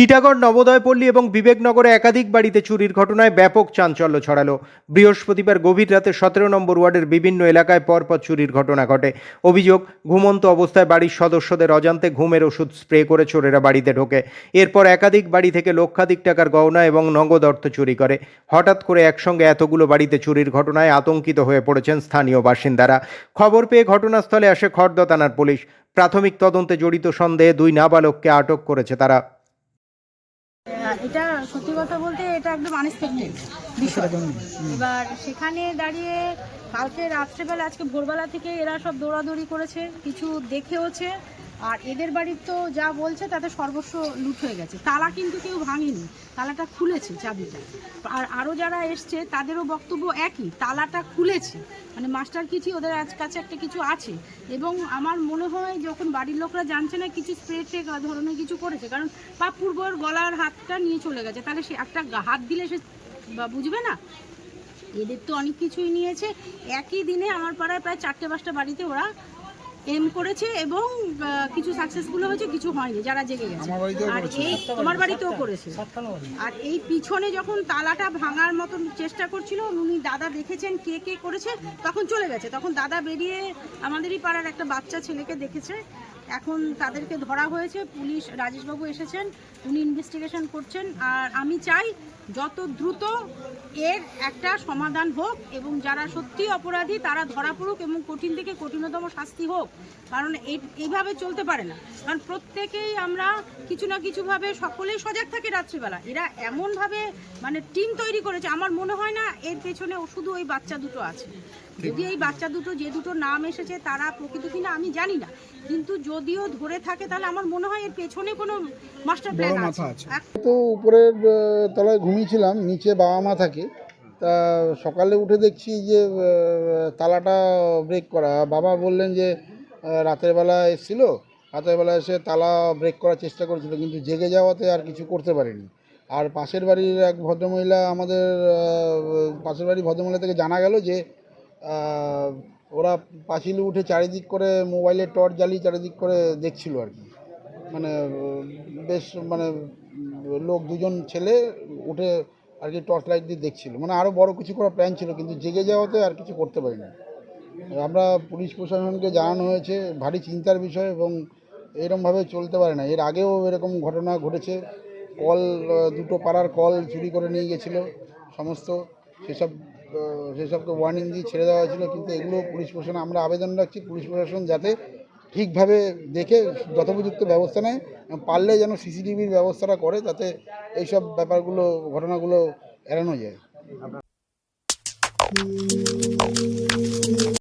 টিটাগড় নবোদয়পল্লী এবং বিবেকনগরে একাধিক বাড়িতে চুরির ঘটনায় ব্যাপক চাঞ্চল্য ছড়ালো। বৃহস্পতিবার গভীর রাতে সতেরো নম্বর ওয়ার্ডের বিভিন্ন এলাকায় পরপর চুরির ঘটনা ঘটে। অভিযোগ, ঘুমন্ত অবস্থায় বাড়ির সদস্যদের অজান্তে ঘুমের ওষুধ স্প্রে করে চোরেরা বাড়িতে ঢোকে। এরপর একাধিক বাড়ি থেকে লক্ষাধিক টাকার গহনা এবং নগদ অর্থ চুরি করে। হঠাৎ করে একসঙ্গে এতগুলো বাড়িতে চুরির ঘটনায় আতঙ্কিত হয়ে পড়েছেন স্থানীয় বাসিন্দারা। খবর পেয়ে ঘটনাস্থলে আসে খর্দ থানার পুলিশ। প্রাথমিক তদন্তে জড়িত সন্দেহে দুই নাবালককে আটক করেছে তারা। এটা সত্যি কথা বলতে এটা একদম আনএক্সপেক্টেড বিষয়। এবার সেখানে দাঁড়িয়ে কালকে রাত্রেবেলা আজকে ভোরবেলা থেকে এরা সব দৌড়াদৌড়ি করেছে কিছু দেখেওছে। আর এদের বাড়ির তো যা বলছে, তাতে সর্বস্ব লুট হয়ে গেছে। তালা কিন্তু কেউ ভাঙেনি, তালাটা খুলেছে চাবিটা আর আরও যারা এসছে, তাদেরও বক্তব্য একই, তালাটা খুলেছে। মানে মাস্টার কিছু ওদের আজ কাছে একটা কিছু আছে। এবং আমার মনে হয় যখন বাড়ির লোকরা জানছে না, কিছু স্প্রে টেক ধরনের কিছু করেছে, কারণ পাপ্পুর বউয়ের গলার হাতটা নিয়ে চলে গেছে, তাহলে সে একটা হাত দিলে সে বুঝবে না? এদের তো অনেক কিছুই নিয়েছে। একই দিনে আমার পাড়ায় প্রায় চারটে পাঁচটা বাড়িতে ওরা এম করেছে এবং কিছু সাকসেসফুল হয়েছে কিছু হয়নি যারা জেগে গেছে। আর এই তোমার বাড়িতেও করেছে। আর এই পিছনে যখন তালাটা ভাঙার মতন চেষ্টা করছিল উনি দাদা দেখেছেন কে কে করেছে তখন চলে গেছে। তখন দাদা বেরিয়ে আমাদেরই পাড়ার একটা বাচ্চা ছেলেকে দেখেছে। এখন তাদেরকে ধরা হয়েছে, পুলিশ, রাজেশবাবু এসেছেন, উনি ইনভেস্টিগেশন করছেন, আর আমি চাই যত দ্রুত এর একটা সমাধান হোক এবং যারা সত্যি অপরাধী তারা ধরা পড়ুক এবং কঠিন থেকে কঠিনতম শাস্তি হোক, কারণ এই- এইভাবে চলতে পারে না। কারণ প্রত্যেকেই আমরা কিছু না কিছুভাবে সকলেই সজাগ থাকি রাত্রিবেলা। এরা এমনভাবে মানে টিম তৈরি করেছে, আমার মনে হয় না এর পেছনে শুধু ওই বাচ্চা দুটো আছে। যদি এই বাচ্চা দুটো যে দুটো নাম এসেছে তারা প্রকৃত কিনা আমি জানি না। কিন্তু যদিও ধরে থাকে তাহলে আমার মনে হয় এর পেছনে কোনো মাস্টার প্ল্যান আছে। তো উপরের তলায় ঘুমিয়েছিলাম নিচে বাবা মা থাকে। তা সকালে উঠে দেখছি যে তালাটা ব্রেক করা। বাবা বললেন যে রাতের বেলা এসেছিল। রাতের বেলা এসে তালা ব্রেক করার চেষ্টা করেছিল কিন্তু জেগে যাওয়াতে আর কিছু করতে পারেনি। আর পাশের বাড়ির এক ভদ্রমহিলা আমাদের পাশের বাড়ির ভদ্রমহিলা থেকে জানা গেল যে ওরা পাঁচিলে উঠে চারিদিক করে মোবাইলে টর্চ জ্বালিয়ে চারিদিক করে দেখছিল আর কি। মানে বেশ মানে লোক দুজন ছেলে উঠে আর কি টর্চ লাইট দিয়ে দেখছিল। মানে আরও বড় কিছু করার প্ল্যান ছিল, কিন্তু জেগে যাওয়াতে আর কিছু করতে পারিনি। আমরা পুলিশ প্রশাসনকে জানানো হয়েছে, ভারী চিন্তার বিষয় এবং এরকমভাবে চলতে পারে না। এর আগেও এরকম ঘটনা ঘটেছে। কল দুটো পাড়ার কল চুরি করে নিয়ে গেছিল, সমস্ত সেসব আহ, সেসবকে ওয়ার্নিং দিয়ে ছেড়ে দেওয়া হয়েছিল কিন্তু এগুলো পুলিশ প্রশাসন আমরা আবেদন রাখছি পুলিশ প্রশাসন যাতে ঠিকভাবে দেখে যথোপযুক্ত ব্যবস্থা নেয় পারলে যেন সিসিটিভির ব্যবস্থাটা করে যাতে এইসব ব্যাপারগুলো ঘটনাগুলো এড়ানো যায়।